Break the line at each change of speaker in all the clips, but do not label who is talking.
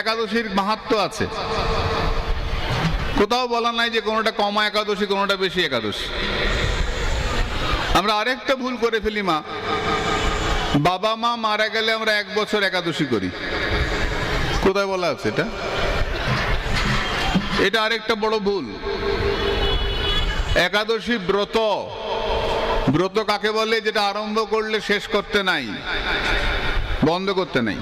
একাদশীর মাহাত্ম আছে। কোথাও বলা নাই যে কোনোটা কমা একাদশী, কোনোটা বেশি একাদশী। আমরা আরেকটা ভুল করে ফেলি, মা। বাবা, মা মারা গেলে আমরা এক বছর একাদশী করি। কোথায় বলা আছে এটা? এটা আরেকটা বড় ভুল। একাদশী ব্রত। ব্রত কাকে বলে? যেটা আরম্ভ করলে শেষ করতে নাই, বন্ধ করতে নাই।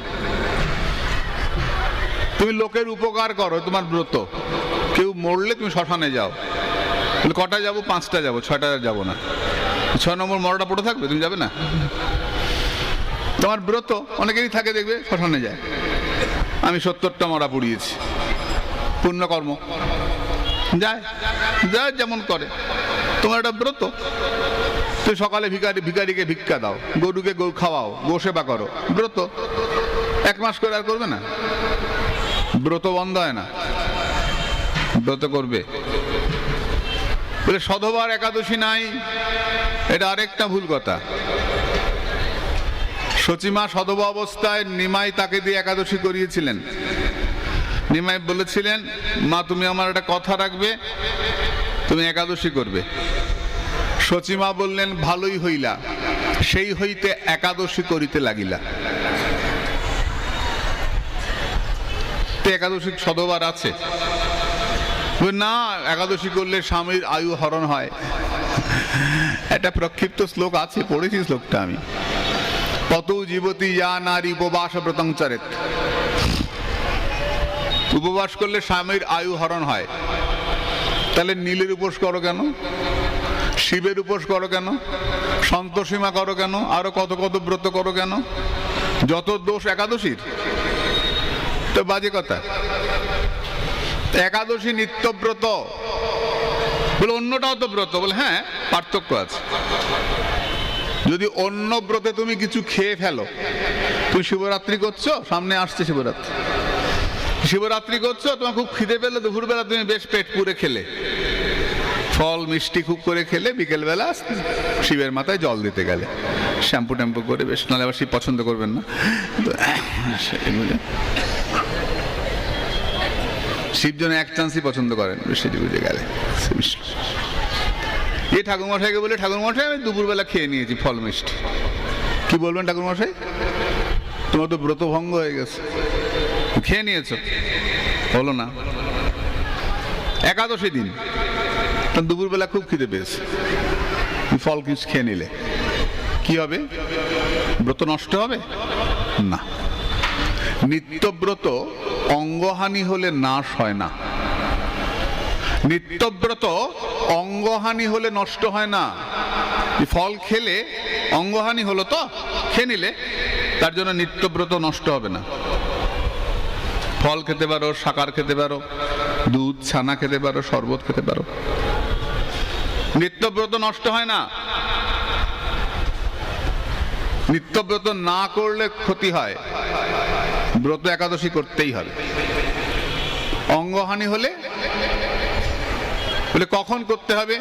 তুমি লোকের উপকার করো, তোমার ব্রত। কেউ মরলে তুমি শ্মশানে যাও। কটা যাব? পাঁচটা যাব, ছয়টা যাব না। ছয় নম্বর মরটা পড়ে থাকবে? তুমি যাবে না? তোমার ব্রত, অনেকেরই থাকে দেখবে, শ্মশানে যায়। আমি সত্তরটা মরা পুড়িয়েছি। পুণ্যকর্ম। যায় যায়, যেমন করে। তোমার একটা ব্রত। তুমি সকালে ভিকারি ভিকারিকে ভিক্ষা দাও। গরুকে গরু খাওয়াও, গো সেবা করো। ব্রত। এক মাস করে আর করবে না? ব্রত বন্ধ হয় না। ব্রত করবে। বলে, সধবার একাদশী নাই। এটা আরেকটা ভুল কথা। সচিমা সধবা অবস্থায় নিমাই তাকে দিয়ে একাদশী করিয়েছিলেন। নিমাই বলেছিলেন, মা, তুমি আমার একটা কথা রাখবে, তুমি একাদশী করবে। সচিমা বললেন, ভালোই হইলা। সেই হইতে একাদশী করিতে লাগিলা। তো একাদশী সদবার আছে। না, একাদশী করলে স্বামীর আয়ু হরণ হয়। একটা প্রক্ষিপ্ত শ্লোক আছে, পড়েছি শ্লোকটা আমি। কত জীবতী যা নারী উপবাস ব্রতং উপবাস করলে স্বামীর আয়ু হরণ হয়। তাহলে নীলের উপোস করো কেন? শিবের উপোস করো কেন? সন্তোষীমা করো কেন? আরও কত কত ব্রত করো কেন? যত দোষ একাদশীর। তো বাজে কথা। একাদশী নিত্যব্রত। বলে অন্যটাও তো ব্রত। বলে হ্যাঁ পার্থক্য আছে। যদি অন্য ব্রতে তুমি কিছু খেয়ে ফেলো, তুমি শিবরাত্রি করছ, সামনে আসছে শিবরাত্রি। শিবরাত্রি করছ, তোমার খুব খিদে পেলে দুপুরবেলা তুমি বেশ পেট পুরে খেলে। ফল, মিষ্টি খুব করে খেলে, বিকেলবেলা শিবের মাথায় জল দিতে গেলে। শ্যাম্পু ট্যাম্পু করে বেশ, নাহলে আবার শিব পছন্দ করবেন না। তো, সেই বুঝে। শিব যেন এক চান্সই পছন্দ করেন সেটি বুঝে গেলে। এ ঠাকুরমশাইকে বলে ঠাকুরমশাই আমি দুপুরবেলা খেয়ে নিয়েছি ফল মিষ্টি। কি বলবেন ঠাকুরমশাই? তোমার তো ব্রত ভঙ্গ হয়ে গেছে। খেয়ে নিয়েছো? হলো না। একাদশী দিন। দুপুরবেলা খুব খিদে পেয়েছে। ফল কিছু খেয়ে নিলে। কি হবে? ব্রত নষ্ট হবে? না। নিত্যব্রত অঙ্গহানি হলে নাশ হয় না। নিত্যব্রত অঙ্গহানি হলে নষ্ট হয় না। ফল খেলে অঙ্গহানি হলো তো, খেয়ে নিলে তার জন্য নিত্যব্রত নষ্ট হবে না। ফল খেতে পারো, সাকার খেতে পারো, দুধ, ছানা খেতে পারো, শরবত খেতে পারো। নিত্যব্রত নষ্ট হয় না। নিত্যব্রত না করলে ক্ষতি হয়। ব্রত একাদশী করতেই হবে। অঙ্গহানি হলে বলে কখন করতে হবে?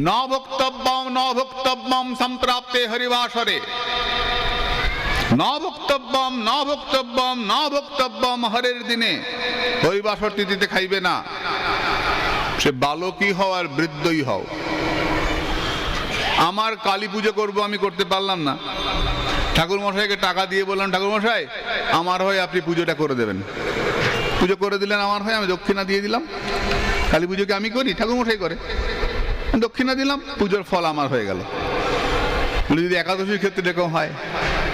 ন ভক্তব্যম ন ভক্তব্যম সম্প্রাপ্তে হরিবাসরে। ন ভক্তব্যম ন ভক্তব্যম ন ভক্তব্যম হরের দিনে। হরিবাসর তিথিতে খাইবে না। সে বালকই হও আর বৃদ্ধই হও। আমার কালী পুজো করব আমি করতে পারলাম না। ঠাকুর মশাইকে টাকা দিয়ে বললাম ঠাকুর মশাই আমার হয়ে আপনি পুজোটা করে দেবেন। পুজো করে দিলেন আমার হয়ে, আমি দক্ষিণা দিয়ে দিলাম। কালী পুজোকে আমি করি ঠাকুর মশাই করে। দক্ষিণা দিলাম, পুজোর ফল আমার হয়ে গেল। যদি একাদশীর ক্ষেত্রে এরকম হয়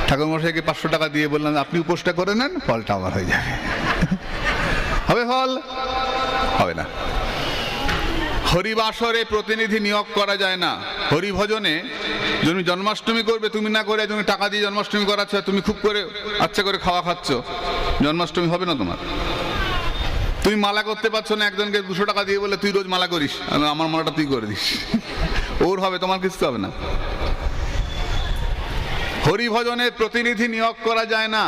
ঠাকুর মশাইকে পাঁচশো টাকা দিয়ে বললাম, আপনি উপোসটা করে নেন, ফলটা আমার হয়ে যাবে। হবে ফল? হবে না। হরিবাসরে প্রতিনিধি নিয়োগ করা যায় না। হরিভজনে তুমি জন্মাষ্টমী করবে, তুমি না করে তুমি টাকা দিয়ে জন্মাষ্টমী করাচ্ছ, তুমি খুব করে আচ্ছা করে খাওয়া খাচ্ছ। জন্মাষ্টমী হবে না তোমার। তুমি মালা করতে পারছ না, একজনকে দুশো টাকা দিয়ে বলে তুই রোজ মালা করিস। আমার মালাটা তুই করে দিস। ওর হবে, তোমার কিছু হবে না। হরিভজনের প্রতিনিধি নিয়োগ করা যায় না।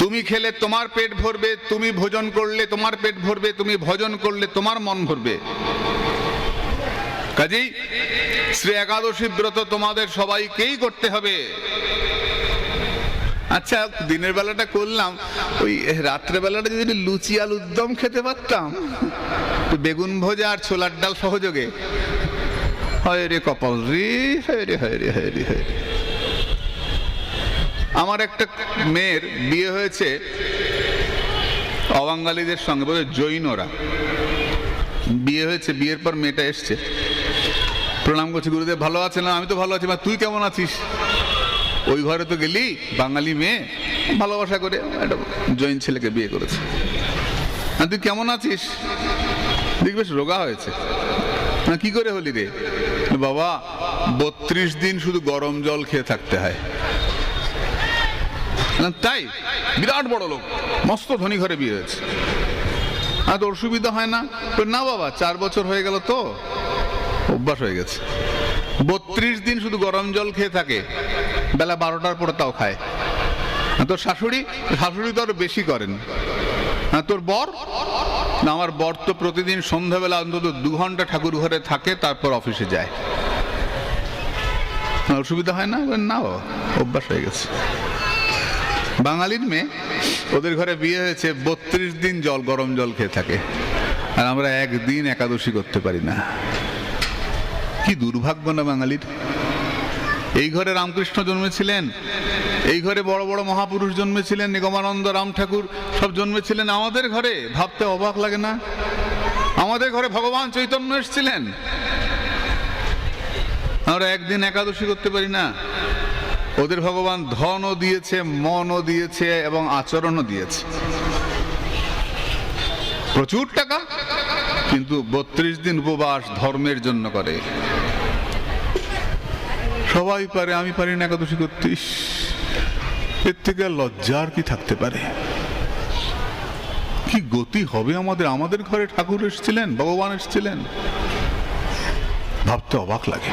তুমি খেলে তোমার পেট ভরবে, তুমি ভোজন করলে তোমার পেট ভরবে, তুমি ভজন করলে তোমার মন ভরবে। কাজেই শ্রী একাদশী ব্রত তোমাদের সবাইকেই করতে হবে। আচ্ছা দিনের বেলাটা করলাম, ওই রাত্রে বেলাটা যদি লুচি আলুর দম খেতে পারতাম বেগুন ভোজা আর ছোলার ডাল সহযোগে। হয় রে কপাল রে, হয় রে হয় রে হয় রে হয় রে। আমার একটা মেয়ের বিয়ে হয়েছে অবাঙ্গালীদের সঙ্গে, বলে জৈনরা বিয়ে হয়েছে, বিয়ের পর মেয়েটা এসছে। প্রণাম করছি, গুরুদেব ভালো আছে না? আমি তো ভালো আছি, মা, তুই কেমন আছিস? ওই ঘরে তো গেলি, বাঙালি মেয়ে, ভালোবাসা করে একটা জৈন ছেলেকে বিয়ে করেছে। আর তুই কেমন আছিস? দেখ, বেশ রোগা হয়েছে। না, কি করে হলি রে? বাবা, বত্রিশ দিন শুধু গরম জল খেয়ে থাকতে হয়। তাই? বিরাট বড় লোক। মস্ত ধনী ঘরে বিয়ে হয়েছে। আর তোর অসুবিধা হয় না? তো না বাবা, চার বছর হয়ে গেল তো। অভ্যাস হয়ে গেছে। বত্রিশ দিন শুধু গরম জল খেয়ে থাকে। বেলা বারোটার পরে তাও খায়। তোর শাশুড়ি? শাশুড়ি তো আরও বেশি করেন। তোর বর? না, আমার বর তো প্রতিদিন সন্ধ্যাবেলা অন্তত দু ঘণ্টা ঠাকুর ঘরে থাকে, তারপর অফিসে যায়। অসুবিধা হয় না? না অভ্যাস হয়ে গেছে। বাঙালির মেয়ে। ওদের ঘরে বিয়ে হয়েছে, বত্রিশ দিন জল, গরম জল খেয়ে থাকে। আর আমরা একদিন একাদশী করতে পারি না। কি দুর্ভাগ্য না বাঙালির। এই ঘরে রামকৃষ্ণ জন্মেছিলেন, এই ঘরে বড় বড় মহাপুরুষ জন্মেছিলেন, নিগমানন্দ রাম ঠাকুর সব জন্মেছিলেন। আমাদের ঘরে ভাবতে অবাক লাগে না। আমাদের ঘরে ভগবান চৈতন্য এসেছিলেন। আমরা একদিন একাদশী করতে পারি না। ওদের ভগবান ধনও দিয়েছে মনও দিয়েছে এবং আচরণও দিয়েছে। প্রচুর টাকা কিন্তু বত্রিশ দিন উপবাস ধর্মের জন্য করে। সবাই পারে আমি পারি না একাদশী করতে। ইস, এর থেকে লজ্জার কি থাকতে পারে? কি গতি হবে আমাদের? আমাদের ঘরে ঠাকুর এসেছিলেন ভগবান এসেছিলেন। ভাবতে অবাক লাগে।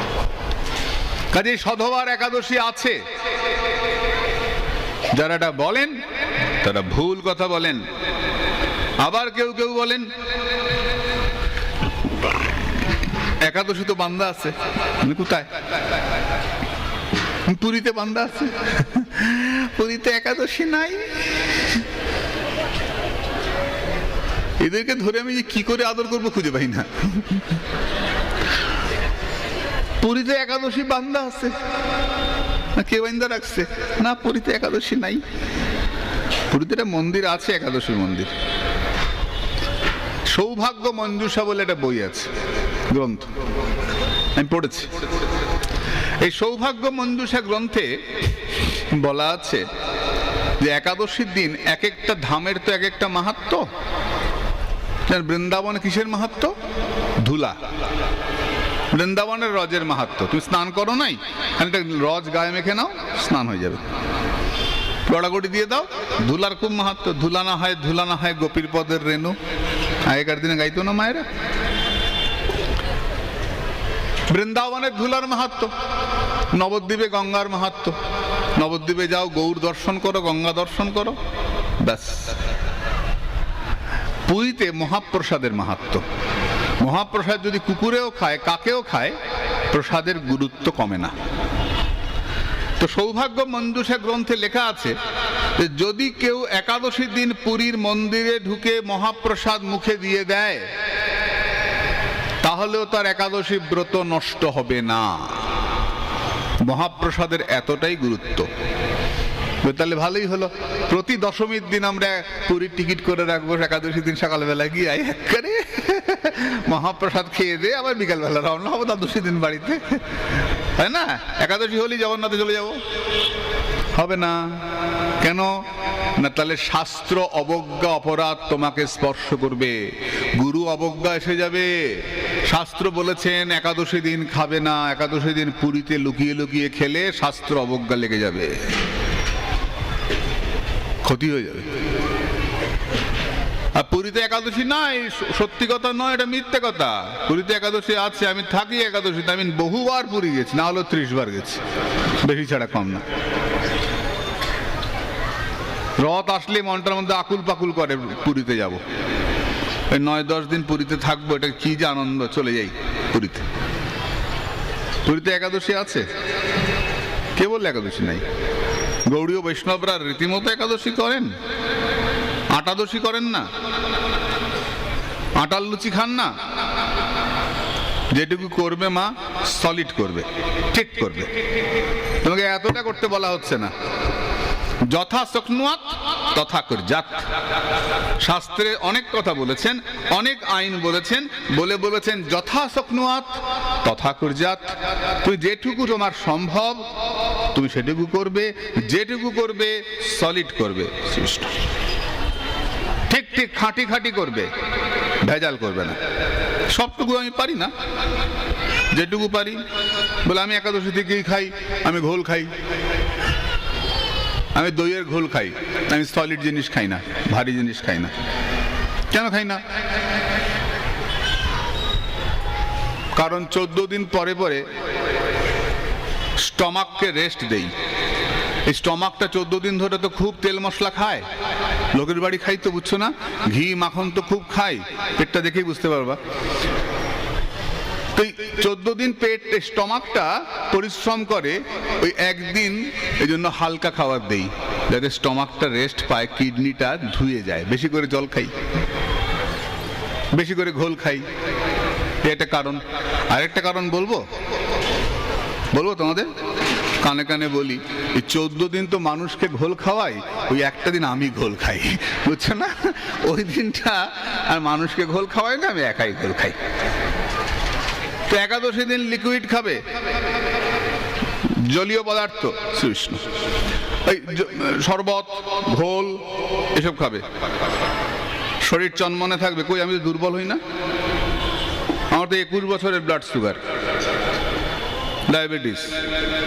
কাজে সধবার একাদশী আছে। যারা এটা বলেন, তারা ভুল কথা বলেন। আবার কেউ কেউ বলেন, একাদশী তো বান্দা আছে। মানে কোথায়? পুরীতে বান্দা আছে। পুরীতে একাদশী নাই। এদেরকে ধরে আমি কি করে আদর করব খুঁজে পাই না। পুরীতে একাদশী বান্দা আছে। কে বান্দা রাখছে। না, পুরীতে একাদশী নাই। পুরীতে একটা মন্দির আছে একাদশীর মন্দির। সৌভাগ্য মঞ্জুষা বলে একটা বই আছে, গ্রন্থ। আমি পড়েছি। এই সৌভাগ্য মঞ্জুষা গ্রন্থে বলা আছে যে একাদশীর দিন এক একটা ধামের তো এক একটা মাহাত্ম। বৃন্দাবনে কিসের মাহাত্ম? ধুলা। বৃন্দাবনের রজের মাহাত্ম। তুমি স্নান করো নাই? খানিকটা রজ গায়ে মেখে নাও, স্নান হয়ে যাবে। গড়াগড়ি দিয়ে দাও। ধুলার খুব মাহাত্ম। ধুলা না হয়, ধুলা না হয়, গোপীর পদের রেণু। আগেকার দিনে গাইতো না মায়েরা? বৃন্দাবনের ধুলার মাহাত্ম। নবদ্বীপে গঙ্গার মাহাত্ম। নবদ্বীপে যাও, গৌর দর্শন করো, গঙ্গা দর্শন করো। ব্যাস। পুরীতে মহাপ্রসাদের মাহাত্ম। মহাপ্রসাদ যদি কুকুরেও খায়, কাকেও খায়, প্রসাদের গুরুত্ব কমে না। তো সৌভাগ্য মঞ্জুষা গ্রন্থে লেখা আছে যে, যদি কেউ একাদশীর দিন পুরীর মন্দিরে ঢুকে মহাপ্রসাদ মুখে দিয়ে দেয়, তাহলেও তার একাদশী ব্রত নষ্ট হবে না। মহাপ্রসাদের এতটাই গুরুত্ব। তাহলে ভালোই হলো। প্রতি দশমীর দিন আমরা পুরীর টিকিট করে রাখব একাদশী দিন সকালবেলা গিয়ে করে মহাপ্রসাদ খেয়ে দিয়ে আবার বিকালবেলা রওনা হব দ্বাদশী দিন বাড়িতে। তাই না? একাদশী হলেই জগন্নাথে চলে যাব। হবে না। কেন? না তাহলে শাস্ত্র অবজ্ঞা অপরাধ তোমাকে স্পর্শ করবে। গুরু অবজ্ঞা এসে যাবে। শাস্ত্র বলেছেন, একাদশী দিন খাবে না। একাদশী দিন পুরীতে লুকিয়ে লুকিয়ে খেলে শাস্ত্র অবজ্ঞা লেগে যাবে। ক্ষতি হয়ে যাবে। আর পুরীতে একাদশী নাই সত্যি কথা নয়, এটা মিথ্যে কথা। পুরীতে একাদশী আছে, আমি থাকি একাদশীতে, আমি বহুবার পুরী গেছি, না হলেও ত্রিশ বার গেছি। বেশি ছাড়া কম না। রথ আসলে মনটার মধ্যে আকুল পাকুল করে পুরীতে যাব। ওই নয়, দশ দিন পুরীতে থাকব, এটা কি যে আনন্দ, চলে যাই পুরীতে। পুরীতে একাদশী আছে। কে বললে একাদশী নাই? গৌড়ীয় বৈষ্ণবরা রীতিমতো একাদশী করেন? আটাদশী করেন না? আটার লুচি খান না? যেটুকু করবে মা সলিড করবে, ঠিক করবে। তোমাকে এতটা করতে বলা হচ্ছে না। যথা শক্নুয়াত, তথা করজাত শাস্ত্রে অনেক কথা বলেছেন, অনেক আইন বলেছেন, বলে বলেছেন, যথা শক্নুয়াত, তথা করজাত তুই যেটুকু তোমার সম্ভব তুমি সেটুকু করবে, যেটুকু করবে সলিড করবে ঠিক ঠিক, খাঁটি খাঁটি করবে, ভেজাল করবে না। সবটুকু আমি পারি না। যেটুকু পারি, বলে আমি একাদশী থেকেই খাই, আমি ঘোল খাই। আমি দইয়ের ঘোল খাই, আমি সলিড জিনিস খাই না, ভারী জিনিস খাই না। কেন খাই না? কারণ চোদ্দ দিন পরে পরে স্টমাককে রেস্ট দেই। এই স্টমাকটা চোদ্দ দিন ধরে তো খুব তেল মশলা খায়। লোকের বাড়ি খাই তো, বুঝছ না? ঘি, মাখন তো খুব খাই। পেটটা দেখেই বুঝতে পারবা। তো চোদ্দ দিন পেট স্টমাকটা পরিশ্রম করে ওই একদিন এই জন্য হালকা খাবার দেই, যাতে স্টমাকটা রেস্ট পায়, কিডনিটা ধুয়ে যায়। বেশি করে জল খাই। বেশি করে ঘোল খাই। এটা কারণ। আরেকটা কারণ বলব? বলব তোমাদের? কানে কানে বলি, এই চোদ্দ দিন তো মানুষকে ঘোল খাওয়াই, ওই একটা দিন আমি ঘোল খাই। বুঝছ না? ওই দিনটা আর মানুষকে ঘোল খাওয়াই না, আমি একাই ঘোল খাই। তো একাদশী দিন লিকুইড খাবে? জলীয় পদার্থ শ্রীকৃষ্ণ জ- শরবত, ঘোল, এসব খাবে। শরীর চনমনে থাকবে। কই, আমি দুর্বল হই না? আমার তো একুশ বছরের ব্লাড সুগার ডায়াবেটিস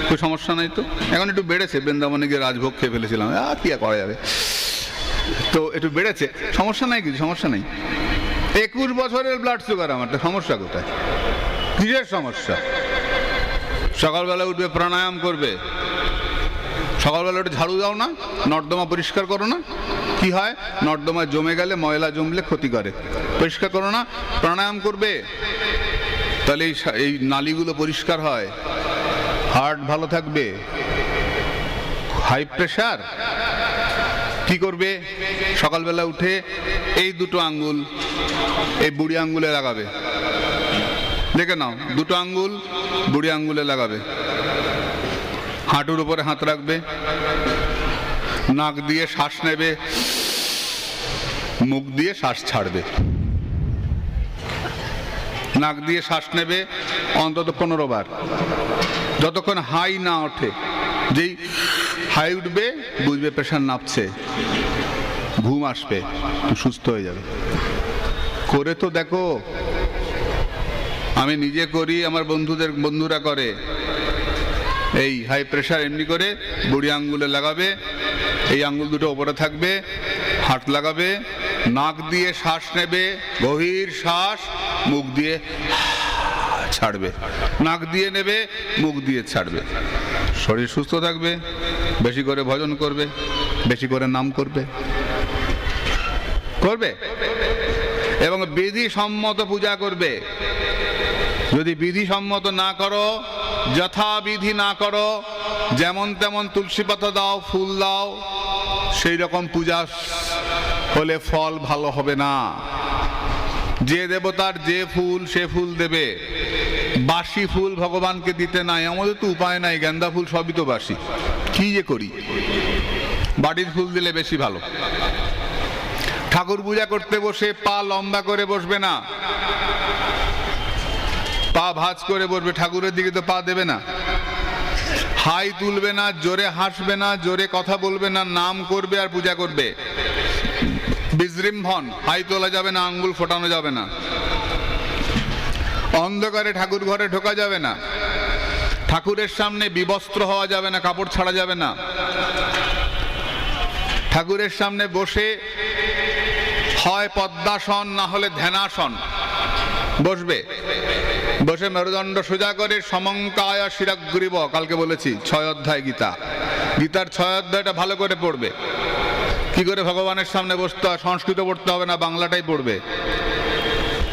কোনো সমস্যা নাই তো? এখন একটু বেড়েছে। বৃন্দাবনে গিয়ে রাজভোগ খেয়ে ফেলেছিলাম। আর কি করা যাবে? তো একটু বেড়েছে। সমস্যা নাই কিছু, সমস্যা নেই। একুশ বছরের ব্লাড সুগার আমার, তো সমস্যা কোথায়? কিসের সমস্যা। সকালবেলা উঠবে, প্রাণায়াম করবে। সকালবেলা উঠে ঝাড়ু দাও না, নর্দমা পরিষ্কার করো না। কি হয়? নর্দমা জমে গেলে ময়লা জমলে ক্ষতি করে। পরিষ্কার করো না, প্রাণায়াম করবে। তাহলে এই নালীগুলো পরিষ্কার হয়। হার্ট ভালো থাকবে। High pressure. কি করবে? সকালবেলা উঠে এই দুটো আঙ্গুল, এই বুড়ি আঙ্গুলে লাগাবে। দেখে নাও, দুটো আঙ্গুল, বুড়ি আঙ্গুলে লাগাবে। হাঁটুর উপরে হাত রাখবে, নাক দিয়ে শ্বাস নেবে, মুখ দিয়ে শ্বাস ছাড়বে। নাক দিয়ে শ্বাস নেবে অন্তত পনেরো বার। যতক্ষণ হাই না ওঠে, যেই হাই উঠবে, বুঝবে প্রেশার নাপছে, ঘুম আসবে, সুস্থ হয়ে যাবে। করে তো দেখো আমি নিজে করি, আমার বন্ধুদের, বন্ধুরা করে। এই হাই প্রেশার এমনি করে বুড়ি আঙ্গুলে লাগাবে, এই আঙ্গুল দুটো ওপরে থাকবে, হাত লাগাবে, নাক দিয়ে শ্বাস নেবে, গভীর শ্বাস, মুখ দিয়ে ছাড়বে। নাক দিয়ে নেবে, মুখ দিয়ে ছাড়বে। শরীর সুস্থ থাকবে, বেশি করে ভজন করবে, বেশি করে নাম করবে। করবে? এবং বিধি সম্মত পূজা করবে। যদি বিধি সম্মত না করো, যথাবিধি না করো, যেমন তেমন তুলসী পাতা দাও, ফুল দাও, সেই রকম পূজা হলে ফল ভালো হবে না। যে দেবতার যে ফুল, সে ফুল দেবে। বাসি ফুল ভগবানকে দিতে নাই, আমাদের তো উপায় নাই, গেন্দা ফুল সবই তো বাসি। কি যে করি? বাড়ির ফুল দিলে বেশি ভালো। ঠাকুর পূজা করতে বসে পা লম্বা করে বসবে না। পা ভাঁজ করে বসবে ঠাকুরের দিকে তো পা দেবে না। হাই তুলবে না, জোরে হাসবে না, জোরে কথা বলবে না, নাম করবে আর পূজা করবে। বিজৃম্ভন হাই তোলা যাবে না, আঙ্গুল ফোটানো যাবে না। অন্ধকারে ঠাকুর ঘরে ঢোকা যাবে না। ঠাকুরের সামনে বিবস্ত্র হওয়া যাবে না, কাপড় ছাড়া যাবে না। ঠাকুরের সামনে বসে হয় পদ্মাসন, না হলে ধ্যানাসন। বসবে। বসে মেরুদণ্ড সোজা করে সমঙ্কায় শিরাগ্রীব, কালকে বলেছি, ছয় অধ্যায় গীতা। গীতার ছয় অধ্যায়টা ভালো করে পড়বে। কি করে ভগবানের সামনে বসতে হয়? সংস্কৃত পড়তে হবে না, বাংলাটাই পড়বে।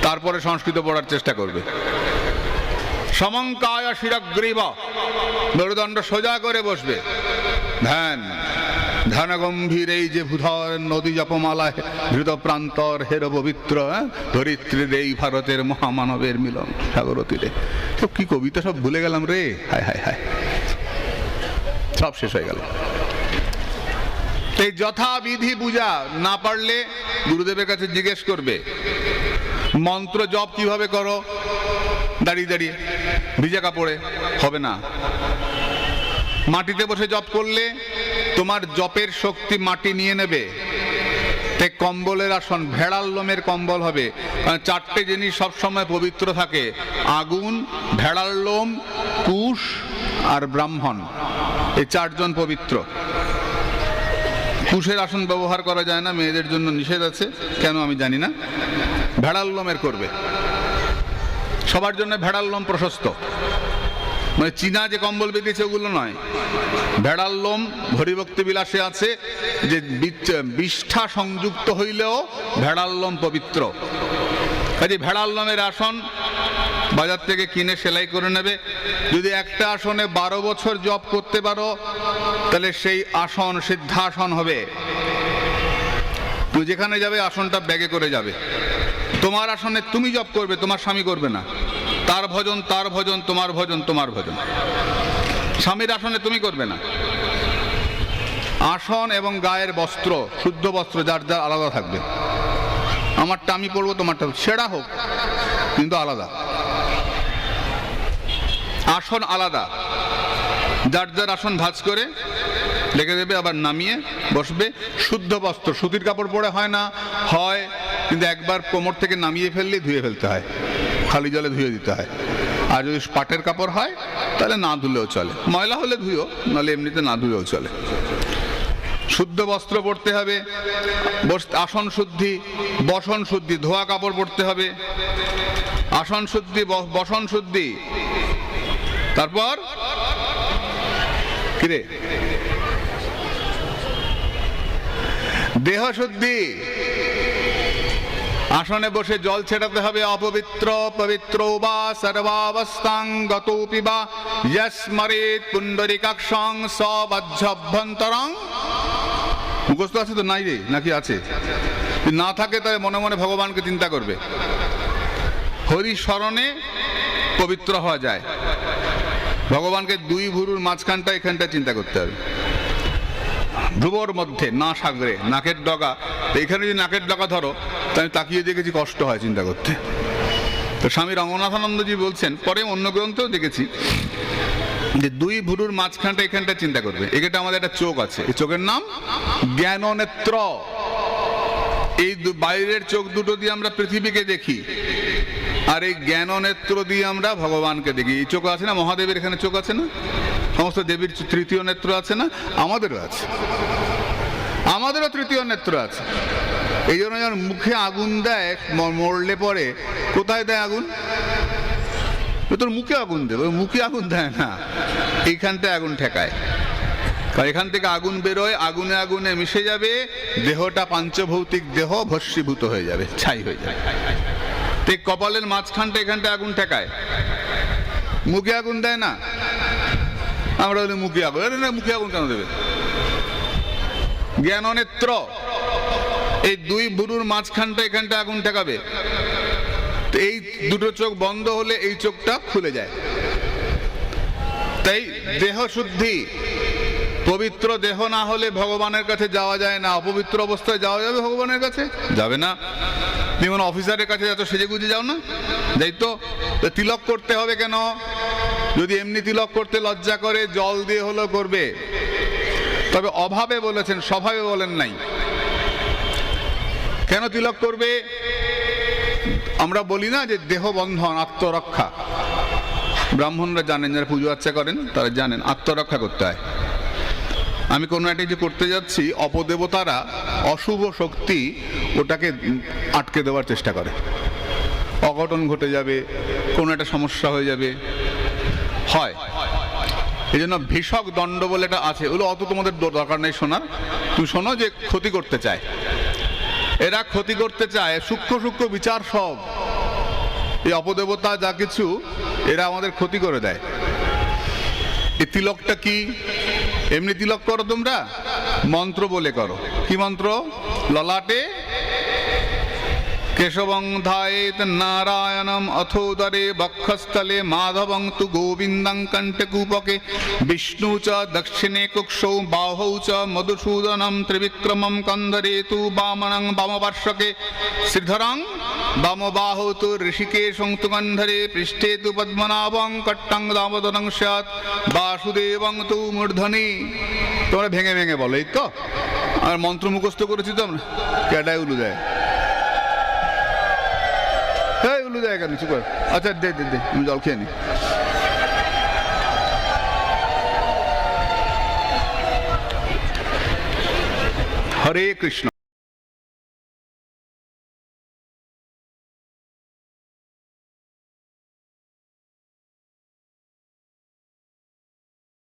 তারপরে সংস্কৃত পড়ার চেষ্টা করবে। সমঙ্কায় শিরাগ্রীব, মেরুদণ্ড সোজা করে বসবে। ধ্যান। ধ্যান গম্ভীর এই যে ভূধর নদী জপমালা ধৃত প্রান্তর হের পবিত্র হ্যাঁ? ধরিত্রীর এই ভারতের মহামানবের মিলন, সাগর তীরে সব কি কবিতা সব ভুলে গেলাম রে? হায় হায় হায়। সব শেষ হয়ে গেল। এই যথাবিধি পূজা না পারলে গুরুদেবের কাছে জিজ্ঞেস করবে, মন্ত্র জপ কীভাবে করো? দাঁড়িয়ে দাঁড়িয়ে, ভিজা কাপড়ে, হবে না। মাটিতে বসে জপ করলে তোমার জপের শক্তি মাটি নিয়ে নেবে। তে কম্বলের আসন ভেড়াল লোমের কম্বল হবে। চারটে জিনিস সবসময় পবিত্র থাকে। আগুন ভেড়াল লোম, কুশ আর ব্রাহ্মণ। এই চারজন পবিত্র। কুশের আসন ব্যবহার করা যায় না, মেয়েদের জন্য নিষেধ আছে। কেন আমি জানি না। ভেড়াল লোমের করবে। সবার জন্য ভেড়াল লোম প্রশস্ত। মানে চীনা যে কম্বল বেরিয়েছে ওগুলো নয়। ভেড়াল লোম, হরিভক্তি বিলাসে আছে যে বিষ্ঠা সংযুক্ত হইলেও ভেড়াল লোম পবিত্র। কাজে ভেড়াল লোমের আসন বাজার থেকে কিনে সেলাই করে নেবে। যদি একটা আসনে বারো বছর জব করতে পারো, তাহলে সেই আসন সিদ্ধাসন হবে। তুমি যেখানে যাবে, আসনটা ব্যাগে করে যাবে। তোমার আসনে তুমি জব করবে, তোমার স্বামী করবে না। তার ভজন তার ভজন, তোমার ভজন তোমার ভজন। স্বামীর আসনে তুমি করবে না। আসন এবং গায়ের বস্ত্র, শুদ্ধ বস্ত্র, যার যার আলাদা থাকবে। আমারটা আমি পরবো, তোমারটা সেরা হোক, কিন্তু আলাদা। আসন আলাদা। যার যার আসন ভাঁজ করে রেখে দেবে, আবার নামিয়ে বসবে। শুদ্ধ বস্ত্র, সুতির কাপড় পরে হয় না, হয়, কিন্তু একবার কোমর থেকে নামিয়ে ফেললে ধুয়ে ফেলতে হয়। খালি জলে ধুয়ে দিতে হয়। আর যদি পাটের কাপড় হয়, তাহলে না ধুলেও চলে। ময়লা হলে ধুয়েও নাহলে এমনিতে না ধুলেও চলে। শুদ্ধ বস্ত্র পরতে হবে আসন শুদ্ধি, বসন শুদ্ধি, ধোয়া কাপড় পরতে হবে। আসন শুদ্ধি বসন শুদ্ধি। তারপর কিরে দেহ শুদ্ধি। আসনে বসে জল ছেটাতে হবে অপবিত্র, পবিত্র বা সর্বাবস্থাঙ্গতোপি বা যস্মরেত পুণ্ডরিকাক্ষং সবজ্জভ্যন্তরং মুখস্থ আছে তো? নাই রে, নাকি আছে? না থাকে তাহলে মনে মনে ভগবানকে চিন্তা করবে। হরি স্মরণে পবিত্র হওয়া যায়। ভগবানকে দুই ভুরুর মাঝখানটা এখানটা চিন্তা করতে হবে। ধ্রুবর মধ্যে, না সাগরে, নাকের ডগা। এখানে যদি নাকের ডগা ধরো তো আমি তাকিয়ে দেখেছি, কষ্ট হয় চিন্তা করতে। তো স্বামী রঙ্গনাথানন্দজি বলছেন, পরে অন্য গ্রন্থেও দেখেছি, যে দুই ভুরুর মাঝখানটা, এখানটা চিন্তা করবে। এখানটা আমাদের একটা চোখ আছে। এই চোখের নাম জ্ঞাননেত্র। এই বাইরের চোখ দুটো দিয়ে আমরা পৃথিবীকে দেখি, আর এই জ্ঞাননেত্র দিয়ে আমরা ভগবানকে দেখি। এই চোখ আছে না? মহাদেবের এখানে চোখ আছে না? সমস্ত দেবীর তৃতীয় নেত্র আছে না? আমাদেরও আছে। আমাদেরও তৃতীয় নেত্র আছে। এই জন্য যখন মুখে আগুন দেয় মরলে পরে। কোথায় দেয় আগুন? তোর মুখে আগুন দেবে মুখে আগুন দেয় না। এইখানটায় আগুন ঠেকায়। কারণ এখান থেকে আগুন বেরোয়, আগুনে আগুনে মিশে যাবে, দেহটা পাঞ্চভৌতিক দেহ ভস্মীভূত হয়ে যাবে, ছাই হয়ে যাবে। তো কপালের মাঝখানটা এখানটা আগুন ঠেকায়। মুখে আগুন দেয় না। আমরা বলি মুখে আগুন। মুখে আগুন কেন দেবে? জ্ঞান নেত্র এই দুই বুড়ুর মাঝখানটা, এখানটা আগুন ঠেকাবে। তো এই দুটো চোখ বন্ধ হলে এই চোখটা খুলে যায়। তাই দেহ শুদ্ধি, পবিত্র দেহ না হলে ভগবানের কাছে যাওয়া যায় না। অপবিত্র অবস্থায় যাওয়া যাবে ভগবানের কাছে? যাবে না। তুমি কোনো অফিসারের কাছে এত সেজে গুজে যাও না। যাই তো তিলক করতে হবে কেন? যদি এমনি তিলক করতে লজ্জা করে, জল দিয়ে হলো করবে। তবে অভাবে বলেছেন, স্বভাবে বলেন নাই। কেন তিলক করবে? আমরা বলি না যে দেহ বন্ধন আত্মরক্ষা। ব্রাহ্মণরা জানেন, যারা পুজো আর্চা করেন, তারা জানেন, আত্মরক্ষা করতে হয়। আমি কোনো একটা যে করতে যাচ্ছি, অপদেবতারা অশুভ শক্তি ওটাকে আটকে দেওয়ার চেষ্টা করে। অঘটন ঘটে যাবে, কোনো একটা সমস্যা হয়ে যাবে। হয়। এই জন্য ভীষক দণ্ড বলে এটা আছে। ওগুলো অত তোমাদের দরকার নেই শোনার তুমি শোনো যে ক্ষতি করতে চায়। এরা ক্ষতি করতে চায়, সূক্ষ্ম সূক্ষ্ম বিচার সব। এই অপদেবতা যা কিছু, এরা আমাদের ক্ষতি করে দেয়। এই তিলকটা কি? এমনি তিলক করো তোমরা? মন্ত্র বলে করো। কি মন্ত্র? ললাটে কেশবং ধায়েত নারায়ণম অথোদরে বক্ষস্থলে মাধবং তু গোবিন্দং কণ্ঠকূপকে বিষ্ণু চ দক্ষিণে কুক্ষৌ বাহৌ চ মধুসূদনম ত্রিবিক্রমম কন্ধরে তু বামনং বামপার্শ্বকে শ্রীধরং বামবাহৌ তু ঋষিকেশং তু কন্ধরে পৃষ্ঠে তু পদ্মনাভং কট্টং দামোদরং স্যাৎ বাসুদেবং তু মূর্ধনি তোমরা ভেঙে ভেঙে বলো, এই তো? আর মন্ত্র মুখস্থ করেছি তো আমরা। কেডাই উলু দেয় হ্যাঁ উলু দেয় কেন চুপ। আচ্ছা দে দে দে, আমি জল খেয়ে নি হরে কৃষ্ণ